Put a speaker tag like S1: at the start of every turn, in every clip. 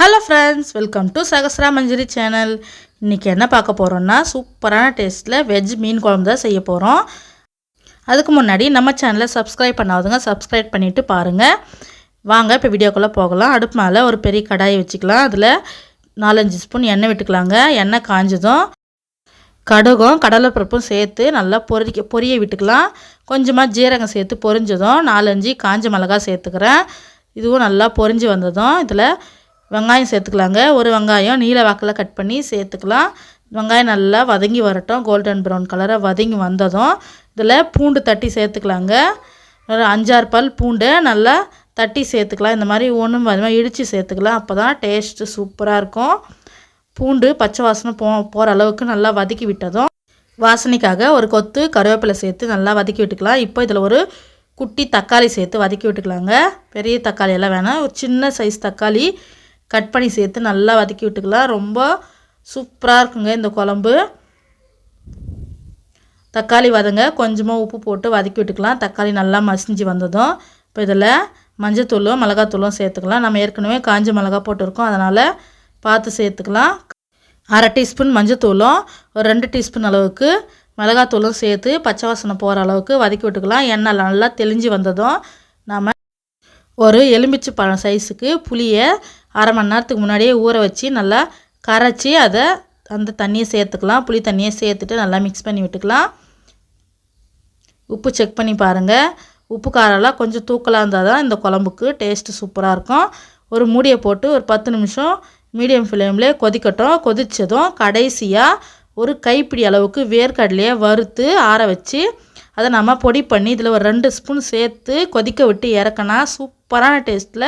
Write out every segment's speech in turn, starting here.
S1: Hello friends welcome to Sahasra Manjari channel இன்றைக்கி என்ன பார்க்க போகிறோன்னா சூப்பரான டேஸ்ட்டில் வெஜ் மீன் குழம்பு தான் செய்ய போகிறோம் அதுக்கு முன்னாடி நம்ம சேனலை சப்ஸ்கிரைப் பண்ணாதவங்க சப்ஸ்கிரைப் பண்ணிவிட்டு பாருங்கள் வாங்க இப்போ வீடியோக்குள்ளே போகலாம். அடுப்பு மேலே ஒரு பெரிய கடாயை வச்சுக்கலாம். அதில் நாலஞ்சு ஸ்பூன் எண்ணெய் விட்டுக்கலாங்க. எண்ணெய் காஞ்சதும் கடுகும் கடலைப்பருப்பும் சேர்த்து நல்லா பொறிக்க பொரிய விட்டுக்கலாம். கொஞ்சமாக ஜீரகம் சேர்த்து பொரிஞ்சதும் நாலஞ்சு காஞ்ச மிளகா சேர்த்துக்கிறேன். இதுவும் நல்லா பொரிஞ்சு வந்ததும் இதில் வெங்காயம் சேர்த்துக்கலாங்க. ஒரு வெங்காயம் நீல வாக்கில் கட் பண்ணி சேர்த்துக்கலாம். வெங்காயம் நல்லா வதங்கி வரட்டும். கோல்டன் ப்ரௌன் கலராக வதங்கி வந்ததும் இதில் பூண்டு தட்டி சேர்த்துக்கலாங்க. ஒரு அஞ்சாறு பல் பூண்டு நல்லா தட்டி சேர்த்துக்கலாம். இந்த மாதிரி ஒன்றும் மாதிரி இடித்து சேர்த்துக்கலாம். அப்போ தான் டேஸ்ட்டு சூப்பராக இருக்கும். பூண்டு பச்சை வாசனை போ போகிற அளவுக்கு நல்லா வதக்கி விட்டதும் வாசனைக்காக ஒரு கொத்து கருவேப்பிலை சேர்த்து நல்லா வதக்கி விட்டுக்கலாம். இப்போ இதில் ஒரு குட்டி தக்காளி சேர்த்து வதக்கி விட்டுக்கலாங்க. பெரிய தக்காளி எல்லாம் வேணாம். ஒரு சின்ன சைஸ் தக்காளி கட் பண்ணி சேர்த்து நல்லா வதக்கி விட்டுக்கலாம். ரொம்ப சூப்பராக இருக்குங்க இந்த குழம்பு. தக்காளி வதங்க கொஞ்சமாக உப்பு போட்டு வதக்கி விட்டுக்கலாம். தக்காளி நல்லா மசிஞ்சு வந்ததும். இப்போ இதில் மஞ்சத்தூளும் மிளகாத்தூளும் சேர்த்துக்கலாம். நம்ம ஏற்கனவே காஞ்ச மிளகா போட்டிருக்கோம். அதனால் பார்த்து சேர்த்துக்கலாம். அரை டீஸ்பூன் மஞ்சத்தூளும் ஒரு ரெண்டு டீஸ்பூன் அளவுக்கு மிளகாத்தூளும் சேர்த்து பச்சை வாசனை போகிற அளவுக்கு வதக்கி விட்டுக்கலாம். எண்ணெய் நல்லா தெளிஞ்சு வந்ததும் நம்ம ஒரு எலுமிச்சை பழம் சைஸுக்கு புளியை அரை மணி நேரத்துக்கு முன்னாடியே ஊற வச்சு நல்லா கரைச்சி அதை அந்த தண்ணியை சேர்த்துக்கலாம். புளி தண்ணியை சேர்த்துட்டு நல்லா மிக்ஸ் பண்ணி விட்டுக்கலாம். உப்பு செக் பண்ணி பாருங்கள் உப்பு காரெல்லாம் கொஞ்சம் தூக்கலாக இருந்தால் தான் இந்த குழம்புக்கு டேஸ்ட்டு சூப்பராக இருக்கும். ஒரு மூடியை போட்டு ஒரு பத்து நிமிஷம் மீடியம் ஃப்ளேம்லேயே கொதிக்கட்டும். கொதித்ததும் கடைசியாக ஒரு கைப்பிடி அளவுக்கு வேர்க்கடலையை வறுத்து ஆற வச்சு அதை நம்ம பொடி பண்ணி இதில் ஒரு ரெண்டு ஸ்பூன் சேர்த்து கொதிக்க விட்டு இறக்கினா சூப் சூப்பரான டேஸ்ட்டில்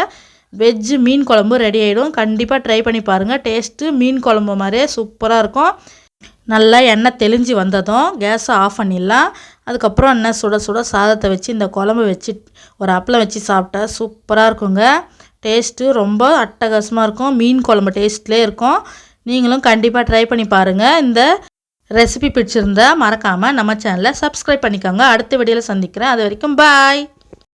S1: வெஜ்ஜு மீன் குழம்பு ரெடி ஆகிடும் கண்டிப்பாக ட்ரை பண்ணி பாருங்கள் டேஸ்ட்டு மீன் குழம்பு மாதிரியே சூப்பராக இருக்கும். நல்லா எண்ணெய் தெளிஞ்சு வந்ததும் கேஸை ஆஃப் பண்ணிடலாம். அதுக்கப்புறம் எண்ணெய் சுட சுட சாதத்தை வச்சு இந்த குழம்பு வச்சு ஒரு அப்பளம் வச்சு சாப்பிட்டா சூப்பராக இருக்குங்க. டேஸ்ட்டு ரொம்ப அட்டகாசமாக இருக்கும். மீன் குழம்பு டேஸ்ட்லேயே இருக்கும். நீங்களும் கண்டிப்பாக ட்ரை பண்ணி பாருங்கள் இந்த ரெசிபி பிடிச்சிருந்தா மறக்காமல் நம்ம சேனலை சப்ஸ்கிரைப் பண்ணிக்கோங்க. அடுத்த வீடியோவில் சந்திக்கிறேன். அது வரைக்கும் பாய்